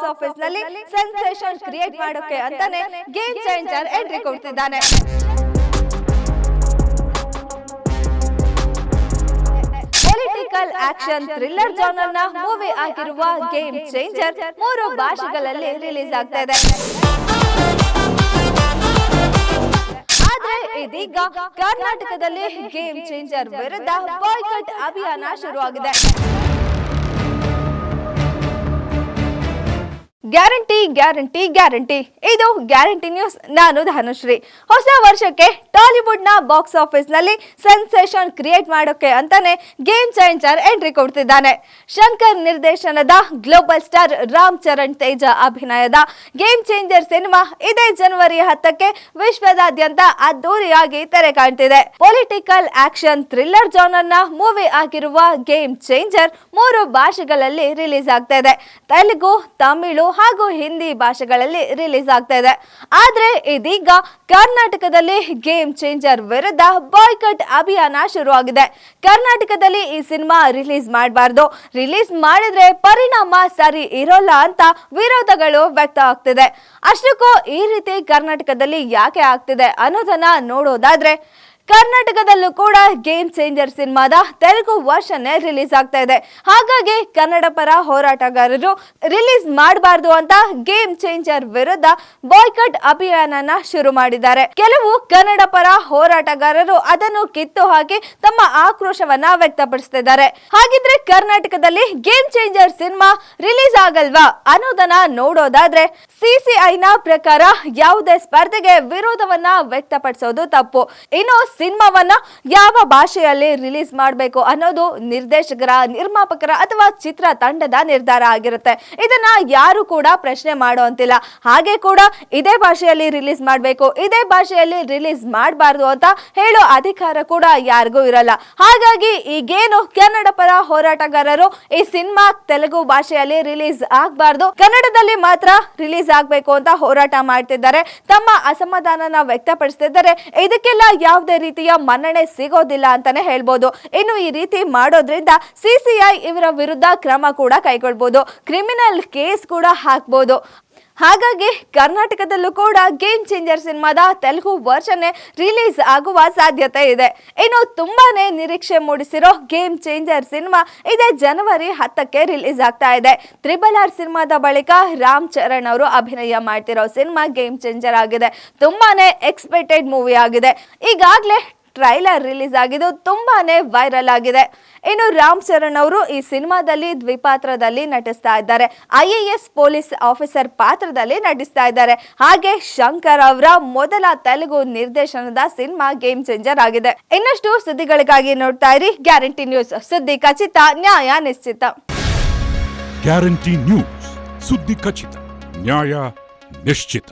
Box ಆಫೀಸ್ನಲ್ಲಿ sensation create ಮಾಡೋಕೆ ಅಂತಾನೆ ಗೇಮ್ ಚೇಂಜರ್ ಎಂಟ್ರಿ ಕೊಡ್ತಿದ್ದಾನೆ. ಪೊಲಿಟಿಕಲ್ ಆಕ್ಷನ್ ಥ್ರಿಲ್ಲರ್ ಜಾನರ್ನ ಮೂವಿ ಆಗಿರುವ ಗೇಮ್ ಚೇಂಜರ್ ಮೂರು ಭಾಷೆಗಳಲ್ಲಿ ರಿಲೀಸ್ ಆಗ್ತಾ ಇದೆ ಆದ್ರೆ ಇದೀಗ ಕರ್ನಾಟಕದಲ್ಲಿ ಗೇಮ್ ಚೇಂಜರ್ ವಿರುದ್ಧ ಬಾಯ್ಕಟ್ ಅಭಿಯಾನ ಶುರುವಾಗಿದೆ. Guarantee guarantee guarantee. ಇದು ಗ್ಯಾರಂಟಿ ನ್ಯೂಸ್. ನಾನು ಧನುಶ್ರೀ. ಹೊಸ ವರ್ಷಕ್ಕೆ ಟಾಲಿವುಡ್ನ ಬಾಕ್ಸ್ ಆಫೀಸ್ನಲ್ಲಿ ಸೆನ್ಸೇಷನ್ ಕ್ರಿಯೇಟ್ ಮಾಡೋಕೆ ಅಂತಾನೆ ಗೇಮ್ ಚೇಂಜರ್ ಎಂಟ್ರಿ ಕೊಡ್ತಿದ್ದಾನೆ. ಶಂಕರ್ ನಿರ್ದೇಶನದ ಗ್ಲೋಬಲ್ ಸ್ಟಾರ್ ರಾಮ್ ಚರಣ್ ತೇಜ ಅಭಿನಯದ ಗೇಮ್ ಚೇಂಜರ್ ಸಿನಿಮಾ ಇದೇ ಜನವರಿ ಹತ್ತಕ್ಕೆ ವಿಶ್ವದಾದ್ಯಂತ ಅದ್ದೂರಿಯಾಗಿ ತೆರೆ ಕಾಣ್ತಿದೆ. ಪೊಲಿಟಿಕಲ್ ಆಕ್ಷನ್ ಥ್ರಿಲ್ಲರ್ನ ಮೂವಿ ಆಗಿರುವ ಗೇಮ್ ಚೇಂಜರ್ ಮೂರು ಭಾಷೆಗಳಲ್ಲಿ ರಿಲೀಸ್ ಆಗ್ತಾ ಇದೆ. ತೆಲುಗು, ತಮಿಳು ಹಾಗೂ ಹಿಂದಿ ಭಾಷೆಗಳಲ್ಲಿ ರಿಲೀಸ್ ಆಗ್ತಾ ಇದೆ. ಆದ್ರೆ ಇದೀಗ ಕರ್ನಾಟಕದಲ್ಲಿ ಗೇಮ್ ಚೇಂಜರ್ ವಿರುದ್ಧ ಬಾಯ್ಕಟ್ ಅಭಿಯಾನ ಶುರುವಾಗಿದೆ. ಕರ್ನಾಟಕದಲ್ಲಿ ಈ ಸಿನಿಮಾ ರಿಲೀಸ್ ಮಾಡಬಾರ್ದು. ರಿಲೀಸ್ ಮಾಡಿದ್ರೆ ಪರಿಣಾಮ ಸರಿ ಇರೋಲ್ಲ ಅಂತ ವಿರೋಧಗಳು ವ್ಯಕ್ತ ಆಗ್ತಿದೆ. ಅಷ್ಟಕ್ಕೂ ಈ ರೀತಿ ಕರ್ನಾಟಕದಲ್ಲಿ ಯಾಕೆ ಆಗ್ತಿದೆ ಅನ್ನೋದನ್ನ ನೋಡೋದಾದ್ರೆ ಕರ್ನಾಟಕದಲ್ಲೂ ಕೂಡ ಗೇಮ್ ಚೇಂಜರ್ ಸಿನಿಮಾದ ತೆಲುಗು ವರ್ಷನ್ ರಿಲೀಸ್ ಆಗ್ತಾ ಇದೆ. ಹಾಗಾಗಿ ಕನ್ನಡ ಪರ ಹೋರಾಟಗಾರರು ರಿಲೀಸ್ ಮಾಡಬಾರ್ದು ಅಂತ ಗೇಮ್ ಚೇಂಜರ್ ವಿರುದ್ಧ ಬಾಯ್ಕಟ್ ಅಭಿಯಾನನ ಶುರು ಮಾಡಿದ್ದಾರೆ. ಕೆಲವು ಕನ್ನಡ ಪರ ಹೋರಾಟಗಾರರು ಅದನ್ನು ಕಿತ್ತು ಹಾಕಿ ತಮ್ಮ ಆಕ್ರೋಶವನ್ನ ವ್ಯಕ್ತಪಡಿಸ್ತಿದ್ದಾರೆ. ಹಾಗಿದ್ರೆ ಕರ್ನಾಟಕದಲ್ಲಿ ಗೇಮ್ ಚೇಂಜರ್ ಸಿನಿಮಾ ರಿಲೀಸ್ ಆಗಲ್ವಾ ಅನ್ನೋದನ್ನ ನೋಡೋದಾದ್ರೆ ಸಿಸಿಐನ ಪ್ರಕಾರ ಯಾವುದೇ ಸ್ಪರ್ಧೆಗೆ ವಿರೋಧವನ್ನ ವ್ಯಕ್ತಪಡಿಸೋದು ತಪ್ಪು. ಇನ್ನು ಸಿನಿಮಾವನ್ನ ಯಾವ ಭಾಷೆಯಲ್ಲಿ ರಿಲೀಸ್ ಮಾಡಬೇಕು ಅನ್ನೋದು ನಿರ್ದೇಶಕರ, ನಿರ್ಮಾಪಕರ ಅಥವಾ ಚಿತ್ರ ತಂಡದ ನಿರ್ಧಾರ ಆಗಿರುತ್ತೆ. ಇದನ್ನ ಯಾರು ಕೂಡ ಪ್ರಶ್ನೆ ಮಾಡುವಂತಿಲ್ಲ ಹಾಗೆ ಕೂಡ ಇದೇ ಭಾಷೆಯಲ್ಲಿ ರಿಲೀಸ್ ಮಾಡಬೇಕು, ಇದೇ ಭಾಷೆಯಲ್ಲಿ ರಿಲೀಸ್ ಮಾಡಬಾರ್ದು ಅಂತ ಹೇಳೋ ಅಧಿಕಾರ ಕೂಡ ಯಾರಿಗೂ ಇರಲ್ಲ. ಹಾಗಾಗಿ ಈಗೇನು ಕನ್ನಡ ಪರ ಹೋರಾಟಗಾರರು ಈ ಸಿನಿಮಾ ತೆಲುಗು ಭಾಷೆಯಲ್ಲಿ ರಿಲೀಸ್ ಆಗಬಾರ್ದು, ಕನ್ನಡದಲ್ಲಿ ಮಾತ್ರ ರಿಲೀಸ್ ಆಗಬೇಕು ಅಂತ ಹೋರಾಟ ಮಾಡ್ತಿದ್ದಾರೆ. ತಮ್ಮ ಅಸಮಾಧಾನನ ವ್ಯಕ್ತಪಡಿಸ್ತಿದ್ದಾರೆ. ಇದಕ್ಕೆಲ್ಲ ಯಾವುದೇ ರೀತಿಯ ಮನ್ನಣೆ ಸಿಗೋದಿಲ್ಲ ಅಂತಾನೆ ಹೇಳ್ಬೋದು. ಇನ್ನು ಈ ರೀತಿ ಮಾಡೋದ್ರಿಂದ ಸಿಸಿಐ ಇವರ ವಿರುದ್ಧ ಕ್ರಮ ಕೂಡ ಕೈಗೊಳ್ಬೋದು. ಕ್ರಿಮಿನಲ್ ಕೇಸ್ ಕೂಡ ಹಾಕ್ಬೋದು. ಹಾಗಾಗಿ ಕರ್ನಾಟಕದಲ್ಲೂ ಕೂಡ ಗೇಮ್ ಚೇಂಜರ್ ಸಿನಿಮಾದ ತೆಲುಗು ವರ್ಷನ್ ರಿಲೀಸ್ ಆಗುವ ಸಾಧ್ಯತೆ ಇದೆ. ಇನ್ನು ತುಂಬಾನೇ ನಿರೀಕ್ಷೆ ಮೂಡಿಸಿರೋ ಗೇಮ್ ಚೇಂಜರ್ ಸಿನಿಮಾ ಇದೇ ಜನವರಿ ಹತ್ತಕ್ಕೆ ರಿಲೀಸ್ ಆಗ್ತಾ ಇದೆ. ತ್ರಿಬಲ್ ಆರ್ ಸಿನಿಮಾದ ಬಳಿಕ ರಾಮ್ ಚರಣ್ ಅವರು ಅಭಿನಯ ಮಾಡ್ತಿರೋ ಸಿನಿಮಾ ಗೇಮ್ ಚೇಂಜರ್ ಆಗಿದೆ. ತುಂಬಾನೇ ಎಕ್ಸ್ಪೆಕ್ಟೆಡ್ ಮೂವಿ ಆಗಿದೆ. ಈಗಾಗಲೇ ಟ್ರೈಲರ್ ರಿಲೀಸ್ ಆಗಿದ್ದು ತುಂಬಾನೇ ವೈರಲ್ ಆಗಿದೆ. ಇನ್ನು ರಾಮ್ ಚರಣ್ ಅವರು ಈ ಸಿನಿಮಾದಲ್ಲಿ ದ್ವಿಪಾತ್ರದಲ್ಲಿ ನಟಿಸ್ತಾ ಇದ್ದಾರೆ. ಐ ಪೊಲೀಸ್ ಆಫೀಸರ್ ಪಾತ್ರದಲ್ಲಿ ನಟಿಸ್ತಾ ಇದ್ದಾರೆ. ಹಾಗೆ ಶಂಕರ್ ಅವರ ಮೊದಲ ತೆಲುಗು ನಿರ್ದೇಶನದ ಸಿನಿಮಾ ಗೇಮ್ ಚೇಂಜರ್ ಆಗಿದೆ. ಇನ್ನಷ್ಟು ಸುದ್ದಿಗಳಿಗಾಗಿ ನೋಡ್ತಾ ಇರಿ ಗ್ಯಾರಂಟಿ ನ್ಯೂಸ್. ಸುದ್ದಿ ಖಚಿತ, ನ್ಯಾಯ ನಿಶ್ಚಿತ. ಗ್ಯಾರಂಟಿ ನ್ಯೂಸ್, ಸುದ್ದಿ ಖಚಿತ, ನ್ಯಾಯ ನಿಶ್ಚಿತ.